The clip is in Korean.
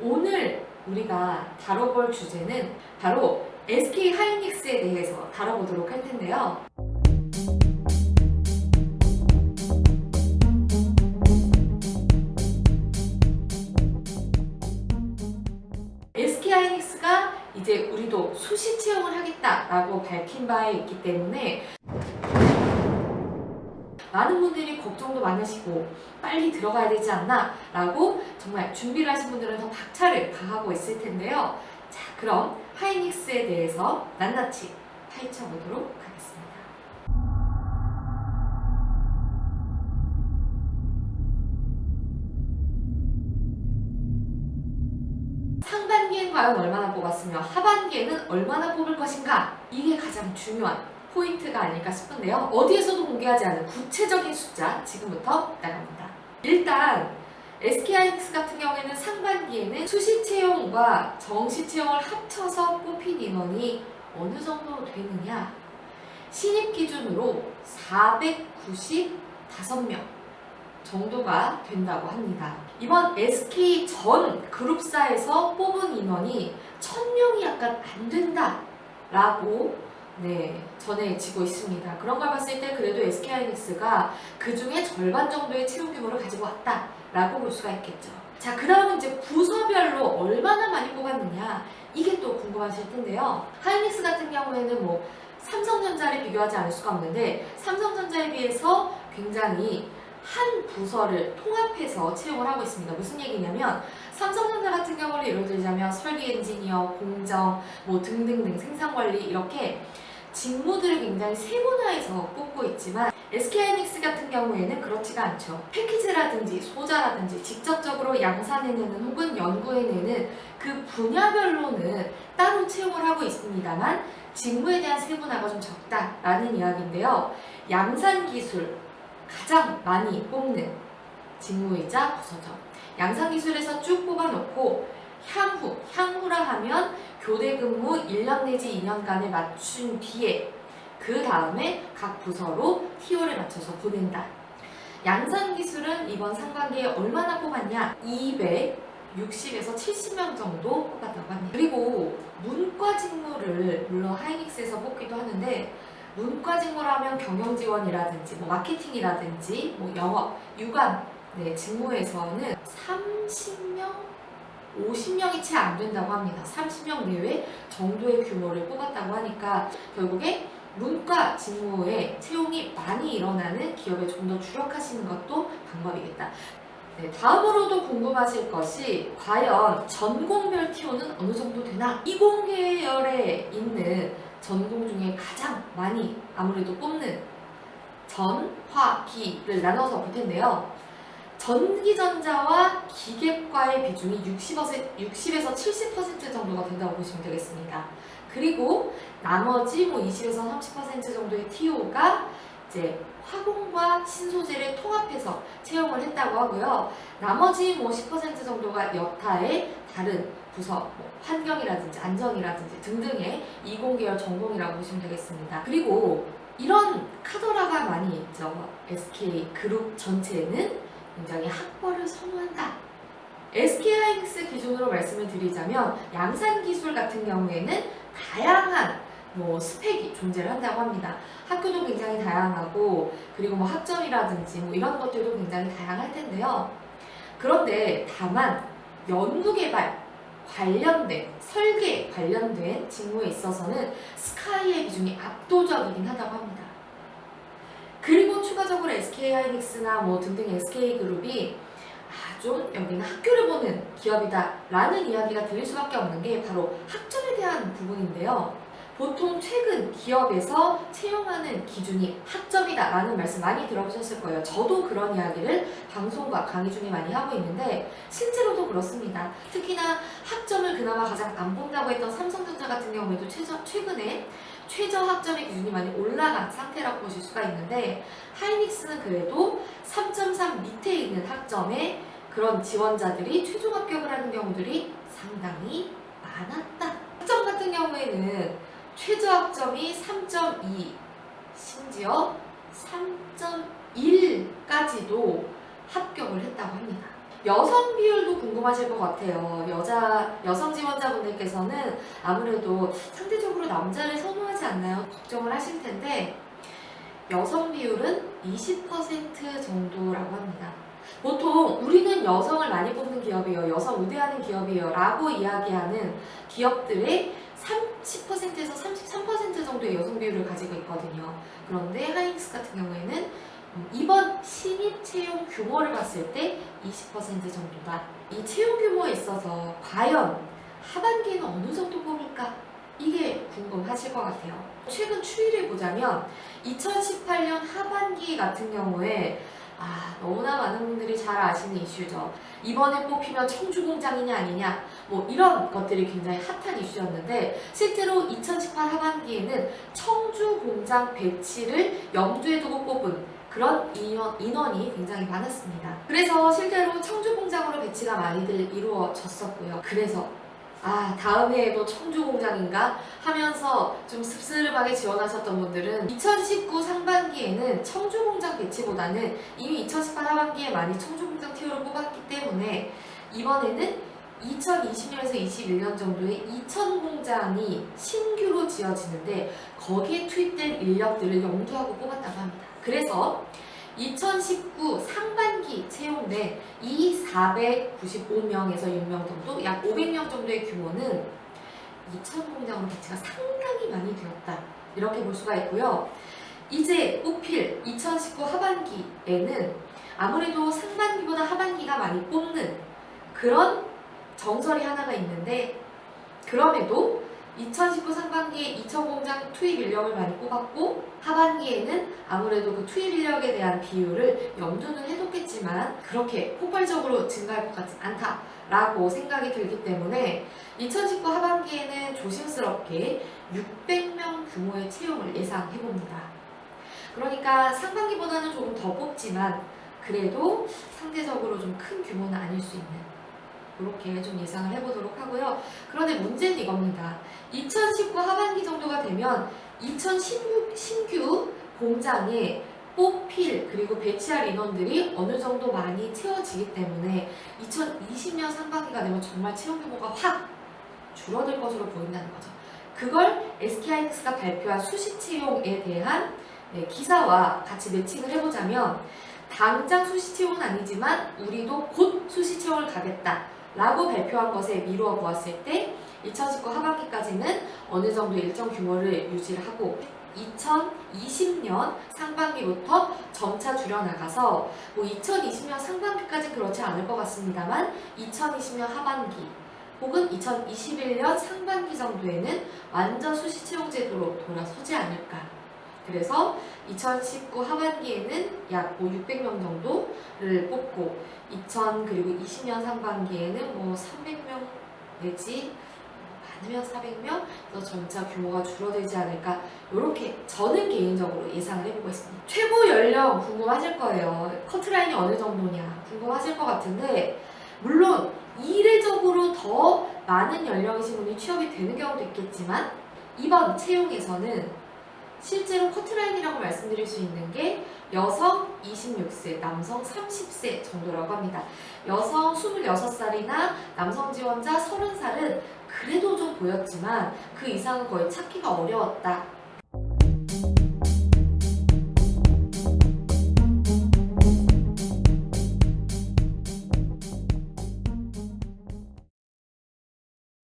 오늘 우리가 다뤄볼 주제는 바로 SK 하이닉스에 대해서 다뤄보도록 할 텐데요. SK 하이닉스가 이제 우리도 수시 채용을 하겠다라고 밝힌 바에 있기 때문에 많은 분들이 걱정도 많으시고 빨리 들어가야 되지 않나 라고 정말 준비를 하신 분들은 더 박차를 가하고 있을 텐데요. 자, 그럼 하이닉스에 대해서 낱낱이 파헤쳐 보도록 하겠습니다. 상반기엔 과연 얼마나 뽑았으며 하반기에는 얼마나 뽑을 것인가 이게 가장 중요한 포인트가 아닐까 싶은데요. 어디에서도 공개하지 않은 구체적인 숫자 지금부터 나갑니다. 일단 SK하이닉스 같은 경우에는 상반기에는 수시 채용과 정시 채용을 합쳐서 뽑힌 인원이 어느 정도 되느냐 신입 기준으로 495명 정도가 된다고 합니다. 이번 SK 전 그룹사에서 뽑은 인원이 1000명이 약간 안 된다라고 네, 전해지고 있습니다. 그런 걸 봤을 때 그래도 SK하이닉스가 그 중에 절반 정도의 채용 규모를 가지고 왔다라고 볼 수가 있겠죠. 자, 그 다음은 이제 부서별로 얼마나 많이 뽑았느냐 이게 또 궁금하실 텐데요. 하이닉스 같은 경우에는 뭐 삼성전자를 비교하지 않을 수가 없는데 삼성전자에 비해서 굉장히 한 부서를 통합해서 채용을 하고 있습니다. 무슨 얘기냐면 삼성전자 같은 경우를 예를 들자면 설계 엔지니어, 공정, 뭐 등등등 생산관리 이렇게 직무들을 굉장히 세분화해서 뽑고 있지만 SK하이닉스 같은 경우에는 그렇지가 않죠. 패키지라든지 소자라든지 직접적으로 양산해내는 혹은 연구해내는 그 분야별로는 따로 채용을 하고 있습니다만 직무에 대한 세분화가 좀 적다라는 이야기인데요. 양산 기술 가장 많이 뽑는 직무이자 부서죠. 양산 기술에서 쭉 뽑아놓고 향후, 향후라 하면 교대 근무 1년 내지 2년간을 맞춘 뒤에 그 다음에 각 부서로 TO를 맞춰서 보낸다. 양산 기술은 이번 상반기에 얼마나 뽑았냐? 260에서 70명 정도 뽑았다고 합니다. 그리고 문과 직무를 물론 하이닉스에서 뽑기도 하는데 문과 직무라면 경영 지원이라든지 뭐 마케팅이라든지 뭐 영업, 유관 네, 직무에서는 30명 50명이 채 안 된다고 합니다. 30명 내외 정도의 규모를 뽑았다고 하니까 결국에 문과 직무에 채용이 많이 일어나는 기업에 좀 더 주력하시는 것도 방법이겠다. 네, 다음으로도 궁금하실 것이 과연 전공별 티오는 어느 정도 되나? 이공계열에 있는 전공 중에 가장 많이 아무래도 뽑는 전, 화, 기를 나눠서 볼 텐데요. 전기전자와 기계과의 비중이 60에서, 60에서 70% 정도가 된다고 보시면 되겠습니다. 그리고 나머지 뭐 20에서 30% 정도의 TO가 이제 화공과 신소재를 통합해서 채용을 했다고 하고요. 나머지 뭐 10% 정도가 여타의 다른 부서, 뭐 환경이라든지 안전이라든지 등등의 이공계열 전공이라고 보시면 되겠습니다. 그리고 이런 카더라가 많이 있죠. SK 그룹 전체는 굉장히 학벌을 선호한다. SK하이닉스 기준으로 말씀을 드리자면 양산 기술 같은 경우에는 다양한 뭐 스펙이 존재를 한다고 합니다. 학교도 굉장히 다양하고 그리고 뭐 학점이라든지 뭐 이런 것들도 굉장히 다양할 텐데요. 그런데 다만 연구개발 관련된 설계 관련된 직무에 있어서는 스카이의 비중이 압도적이긴 하다고 합니다. 추가적으로 SK하이닉스나 뭐 등등 SK그룹이 아, 좀 여기는 학교를 보는 기업이다라는 이야기가 들릴 수밖에 없는 게 바로 학점에 대한 부분인데요. 보통 최근 기업에서 채용하는 기준이 학점이다라는 말씀 많이 들어보셨을 거예요. 저도 그런 이야기를 방송과 강의 중에 많이 하고 있는데 실제로도 그렇습니다. 특히나 학점을 그나마 가장 안 본다고 했던 삼성전자 같은 경우에도 최저, 최근에 최저 학점의 기준이 많이 올라간 상태라고 보실 수가 있는데 하이닉스는 그래도 3.3 밑에 있는 학점의 그런 지원자들이 최종 합격을 하는 경우들이 상당히 많았다. 학점 같은 경우에는 최저 학점이 3.2 심지어 3.1까지도 합격을 했다고 합니다. 여성 비율도 궁금하실 것 같아요. 여자 여성 지원자분들께서는 아무래도 상대적으로 남자를 선호하지 않나요? 걱정을 하실 텐데 여성 비율은 20% 정도라고 합니다. 보통 우리는 여성을 많이 뽑는 기업이에요. 여성 우대하는 기업이에요. 라고 이야기하는 기업들의 30%에서 33% 정도의 여성 비율을 가지고 있거든요. 그런데 하이닉스 같은 경우에는 음, 이번 신입 채용 규모를 봤을 때 20% 정도다. 이 채용 규모에 있어서 과연 하반기에는 어느 정도 뽑을까? 이게 궁금하실 것 같아요. 최근 추이를 보자면 2018년 하반기 같은 경우에 아, 너무나 많은 분들이 잘 아시는 이슈죠. 이번에 뽑히면 청주 공장이냐 아니냐 뭐 이런 것들이 굉장히 핫한 이슈였는데 실제로 2018 하반기에는 청주 공장 배치를 염두에 두고 뽑은 그런 인원, 인원 이 굉장히 많았습니다. 그래서 실제로 청주 공장으로 배치가 많이들 이루어졌었고요. 그래서 아 다음 해에도 청주 공장인가 하면서 좀 씁쓸하게 지원하셨던 분들은 2019 상반기에는 청주 공장 배치보다는 이미 2018 하반기에 많이 청주 공장 티오를 뽑았기 때문에 이번에는 2020년에서 21년 정도에 이천 공장이 신규로 지어지는데 거기에 투입된 인력들을 염두하고 뽑았다고 합니다. 그래서 2019 상반기 채용된 이 495명에서 6명 정도, 약 500명 정도의 규모는 이천 공장으로 배치가 상당히 많이 되었다. 이렇게 볼 수가 있고요. 이제 뽑힐 2019 하반기에는 아무래도 상반기보다 하반기가 많이 뽑는 그런 정설이 하나가 있는데 그럼에도 2019 상반기에 2천 공장 투입 인력을 많이 뽑았고 하반기에는 아무래도 그 투입 인력에 대한 비율을 염두는 해뒀겠지만 그렇게 폭발적으로 증가할 것 같지 않다라고 생각이 들기 때문에 2019 하반기에는 조심스럽게 600명 규모의 채용을 예상해 봅니다. 그러니까 상반기보다는 조금 더 뽑지만 그래도 상대적으로 좀 큰 규모는 아닐 수 있는 이렇게 좀 예상을 해보도록 하고요. 그런데 문제는 이겁니다. 2019 하반기 정도가 되면 2016 신규 공장에 뽑힐 그리고 배치할 인원들이 어느 정도 많이 채워지기 때문에 2020년 상반기가 되면 정말 채용 규모가 확 줄어들 것으로 보인다는 거죠. 그걸 SK하이닉스가 발표한 수시 채용에 대한 네, 기사와 같이 매칭을 해보자면 당장 수시 채용은 아니지만 우리도 곧 수시 채용을 가겠다. 라고 발표한 것에 미루어 보았을 때 2019 하반기까지는 어느 정도 일정 규모를 유지를 하고 2020년 상반기부터 점차 줄여나가서 뭐 2020년 상반기까지 그렇지 않을 것 같습니다만 2020년 하반기 혹은 2021년 상반기 정도에는 완전 수시 채용 제도로 돌아서지 않을까. 그래서 2019 하반기에는 약뭐 600명 정도를 뽑고 2000 그리고 20년 상반기에는 뭐 300명 내지 많으면 400명 그래서 점차 규모가 줄어들지 않을까 이렇게 저는 개인적으로 예상을 해보고 있습니다. 최고 연령 궁금하실 거예요. 커트라인이 어느 정도냐 궁금하실 것 같은데 물론 이례적으로 더 많은 연령이신 분이 취업이 되는 경우도 있겠지만 이번 채용에서는 실제로 커트라인이라고 말씀드릴 수 있는 게 여성 26세, 남성 30세 정도라고 합니다. 여성 26살이나 남성 지원자 30살은 그래도 좀 보였지만 그 이상은 거의 찾기가 어려웠다